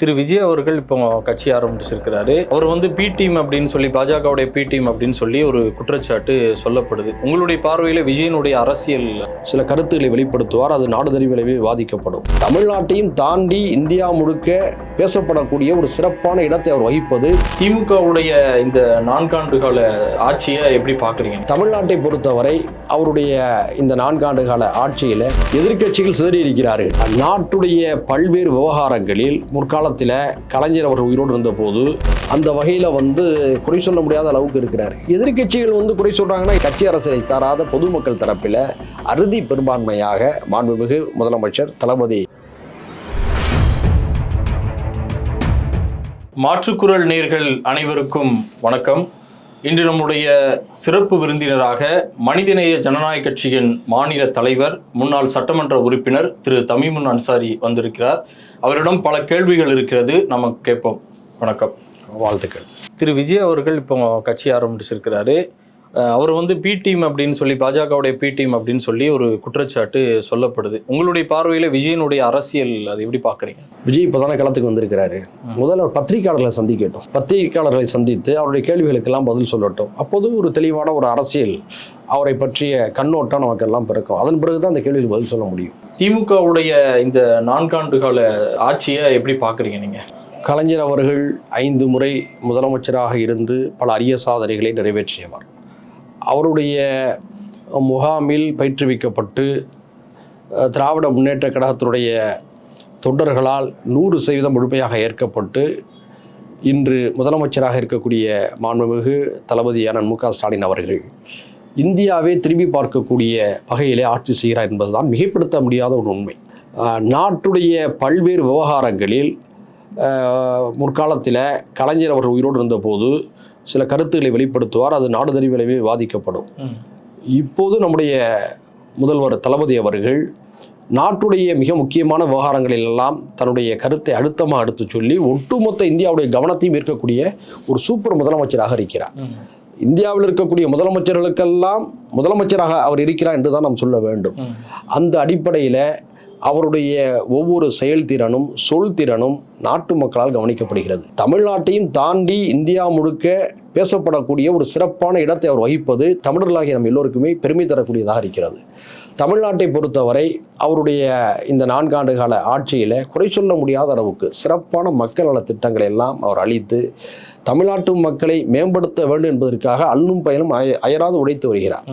திரு விஜய் அவர்கள் இப்போ கட்சி ஆரம்பிச்சிருக்கிறாரு. அவர் வந்து பி டீம் அப்படின்னு சொல்லி பாஜகவுடைய பி டீம் அப்படின்னு சொல்லி ஒரு குற்றச்சாட்டு சொல்லப்படுது. உங்களுடைய பார்வையில் விஜயனுடைய அரசியல் சில கருத்துக்களை வெளிப்படுத்துவார். அது நாடுதறி விளைவில் பாதிக்கப்படும். தமிழ்நாட்டையும் தாண்டி இந்தியா முழுக்க பேசப்படக்கூடிய ஒரு சிறப்பான இடத்தை அவர் வகிப்பது. திமுகவுடைய இந்த நான்காண்டு கால ஆட்சியை எப்படி பாக்குறீங்க தமிழ்நாட்டை பொறுத்தவரை அவருடைய இந்த நான்காண்டு கால ஆட்சியில் எதிர்க்கட்சிகள் சிதறி இருக்கிறார்கள். நாட்டுடைய பல்வேறு விவகாரங்களில் முற்காலத்தில் கலைஞர் அவர் உயிரோடு இருந்தபோது அந்த வகையில் வந்து குறை சொல்ல முடியாத அளவுக்கு இருக்கிறார். எதிர்க்கட்சிகள் வந்து குறை சொல்றாங்கன்னா கட்சி அரசியலை தராத பொதுமக்கள் தரப்பில் அறுதி பெரும்பான்மையாக மாண்புமிகு முதலமைச்சர் தளபதி மாற்றுக்குரல் நேர்கள் அனைவருக்கும் வணக்கம். இன்று நம்முடைய சிறப்பு விருந்தினராக மனிதநேய ஜனநாயக கட்சியின் மாநில தலைவர் முன்னாள் சட்டமன்ற உறுப்பினர் திரு தமிமுன் அன்சாரி வந்திருக்கிறார். அவரிடம் பல கேள்விகள் இருக்கிறது. நம்ம கேட்போம். வணக்கம். வாழ்த்துக்கள். திரு விஜய் அவர்கள் இப்போ கட்சி ஆரம்பிச்சிருக்கிறாரு. அவர் வந்து பி டீம் அப்படின்னு சொல்லி பாஜகவுடைய பி டீம் அப்படின்னு சொல்லி ஒரு குற்றச்சாட்டு சொல்லப்படுது. உங்களுடைய பார்வையில் விஜயனுடைய அரசியல் அதை எப்படி பார்க்குறீங்க? விஜய் இப்போ தானே களத்துக்கு வந்திருக்கிறாரு. முதல்ல அவர் பத்திரிகையாளர்களை சந்திக்கட்டும். பத்திரிகையாளர்களை சந்தித்து அவருடைய கேள்விகளுக்கெல்லாம் பதில் சொல்லட்டும். அப்போது ஒரு தெளிவான ஒரு அரசியல் அவரை பற்றிய கண்ணோட்டம் நமக்கெல்லாம் பிறக்கும். அதன் பிறகு தான் அந்த கேள்விக்கு பதில் சொல்ல முடியும். திமுகவுடைய இந்த நான்காண்டு கால ஆட்சியை எப்படி பார்க்குறீங்க நீங்கள் கலைஞர் அவர்கள் ஐந்து முறை முதலமைச்சராக இருந்து பல அரிய சாதனைகளை நிறைவேற்றியவர். அவருடைய முகாமில் பயிற்றுவிக்கப்பட்டு திராவிட முன்னேற்ற கழகத்தினுடைய தொண்டர்களால் நூறு சதவீதம் முழுமையாக ஏற்கப்பட்டு இன்று முதலமைச்சராக இருக்கக்கூடிய மாண்புமிகு தளபதியான மு. க. ஸ்டாலின் அவர்கள் இந்தியாவே திரும்பி பார்க்கக்கூடிய வகையிலே ஆட்சி செய்கிறார் என்பதுதான் மிகைப்படுத்த முடியாத ஒரு உண்மை. நாட்டுடைய பல்வேறு விவகாரங்களில் முற்காலத்தில் கலைஞர் அவர் உயிரோடு இருந்தபோது சில கருத்துக்களை வெளிப்படுத்துவார் அது நாடுதறி விளைவில் விவாதிக்கப்படும். இப்போது நம்முடைய முதல்வர் தளபதி அவர்கள் நாட்டுடைய மிக முக்கியமான விவகாரங்களில் எல்லாம் தன்னுடைய கருத்தை அழுத்தமாக எடுத்து சொல்லி ஒட்டுமொத்த இந்தியாவுடைய கவனத்தையும் ஈர்க்கக்கூடிய ஒரு சூப்பர் முதலமைச்சராக இருக்கிறார். இந்தியாவில் இருக்கக்கூடிய முதலமைச்சர்களுக்கெல்லாம் முதலமைச்சராக அவர் இருக்கிறார் என்று தான் நாம் சொல்ல வேண்டும். அந்த அடிப்படையில் அவருடைய ஒவ்வொரு செயல்திறனும் சொல்திறனும் நாட்டு மக்களால் கவனிக்கப்படுகிறது. தமிழ்நாட்டையும் தாண்டி இந்தியா முழுக்க பேசப்படக்கூடிய ஒரு சிறப்பான இடத்தை அவர் வகிப்பது தமிழர்களாகிய நம் எல்லோருக்குமே பெருமை தரக்கூடியதாக இருக்கிறது. தமிழ்நாட்டை பொறுத்தவரை அவருடைய இந்த நான்காண்டு கால ஆட்சியில் குறை சொல்ல முடியாத அளவுக்கு சிறப்பான மக்கள் நல திட்டங்களை எல்லாம் அவர் அளித்து தமிழ்நாட்டு மக்களை மேம்படுத்த வேண்டும் என்பதற்காக அல்லும் பயனும் அய அயராது உழைத்து வருகிறார்.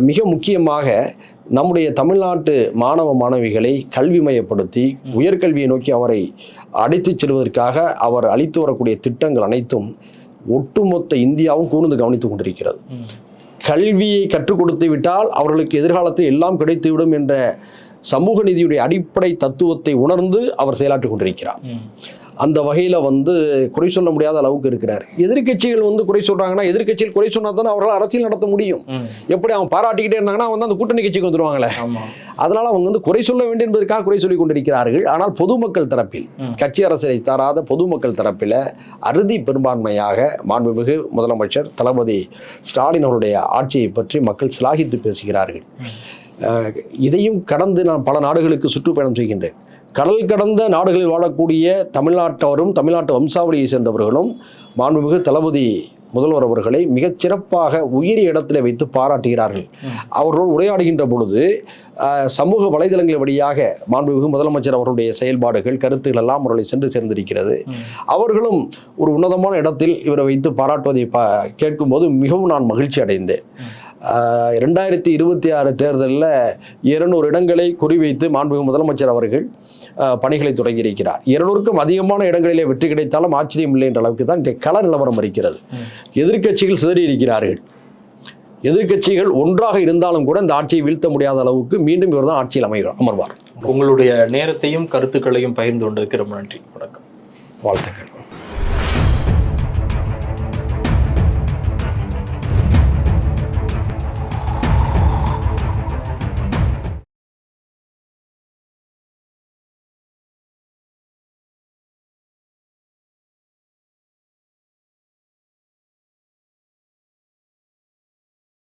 மிக முக்கியமாக நம்முடைய தமிழ்நாட்டு மாணவ மாணவிகளை கல்வி மையப்படுத்தி உயர்கல்வியை நோக்கி அவரை அடைத்துச் செல்வதற்காக அவர் அளித்து வரக்கூடிய திட்டங்கள் அனைத்தும் ஒட்டுமொத்த இந்தியாவும் கூர்ந்து கவனித்துக் கொண்டிருக்கிறது. கல்வியை கற்றுக் கொடுத்து விட்டால் அவர்களுக்கு எதிர்காலத்தில் எல்லாம் கிடைத்துவிடும் என்ற சமூக நீதியுடைய அடிப்படை தத்துவத்தை உணர்ந்து அவர் செயலாற்றிக் கொண்டிருக்கிறார். அந்த வகையில் வந்து குறை சொல்ல முடியாத அளவுக்கு இருக்கிறார். எதிர்க்கட்சிகள் வந்து குறை சொல்றாங்கன்னா எதிர்க்கட்சிகள் குறை சொன்னா தானே அவர்களால் அரசியல் நடத்த முடியும். எப்படி அவங்க பாராட்டிக்கிட்டே இருந்தாங்கன்னா வந்து அந்த கூட்டணி கட்சிக்கு வந்துருவாங்களே. அதனால அவங்க வந்து குறை சொல்ல வேண்டும் என்பதற்காக குறை சொல்லிக் கொண்டிருக்கிறார்கள். ஆனால் பொதுமக்கள் தரப்பில். கட்சி அரசியலை தராத பொதுமக்கள் தரப்பில் அறுதி பெரும்பான்மையாக மாண்புமிகு முதலமைச்சர் தளபதி ஸ்டாலின் அவருடைய ஆட்சியை பற்றி மக்கள் சிலாகித்து பேசுகிறார்கள். இதையும் கடந்து நான் பல நாடுகளுக்கு சுற்றுப்பயணம் செய்கின்றேன். கடல் கடந்த நாடுகளில் வாழக்கூடிய தமிழ்நாட்டவரும் தமிழ்நாட்டு வம்சாவளியை சேர்ந்தவர்களும் மாண்புமிகு தளபதி முதல்வர் அவர்களை மிகச் சிறப்பாக உயரிய இடத்துல வைத்து பாராட்டுகிறார்கள். அவர்களோடு உரையாடுகின்ற பொழுது சமூக வலைதளங்கள் வழியாக மாண்புமிகு முதலமைச்சர் அவருடைய செயல்பாடுகள் கருத்துக்கள் எல்லாம் அவர்களை சென்று சேர்ந்திருக்கிறது. அவர்களும் ஒரு உன்னதமான இடத்தில் இவரை வைத்து பாராட்டுவதை பா கேட்கும்போது மிகவும் நான் மகிழ்ச்சி அடைந்தேன் ரெண்டாயிரத்தி இருபத்தி ஆறு தேர்தலில் இருநூறு இடங்களை குறிவைத்து மாண்புமிகு முதலமைச்சர் அவர்கள் பணிகளை தொடங்கியிருக்கிறார். இருநூறுக்கும் அதிகமான இடங்களிலே வெற்றி கிடைத்தாலும் ஆச்சரியம் இல்லை என்ற அளவுக்கு தான் இன்றைய கள நிலவரம் இருக்கிறது. எதிர்க்கட்சிகள் சிதறி இருக்கிறார்கள். எதிர்க்கட்சிகள் ஒன்றாக இருந்தாலும் கூட இந்த ஆட்சியை வீழ்த்த முடியாத அளவுக்கு மீண்டும் இவர் தான் ஆட்சியில் அமைவார் அமர்வார். உங்களுடைய நேரத்தையும் கருத்துக்களையும் பகிர்ந்து கொண்டதுக்கு ரொம்ப நன்றி. வணக்கம். வாழ்த்துக்கள்.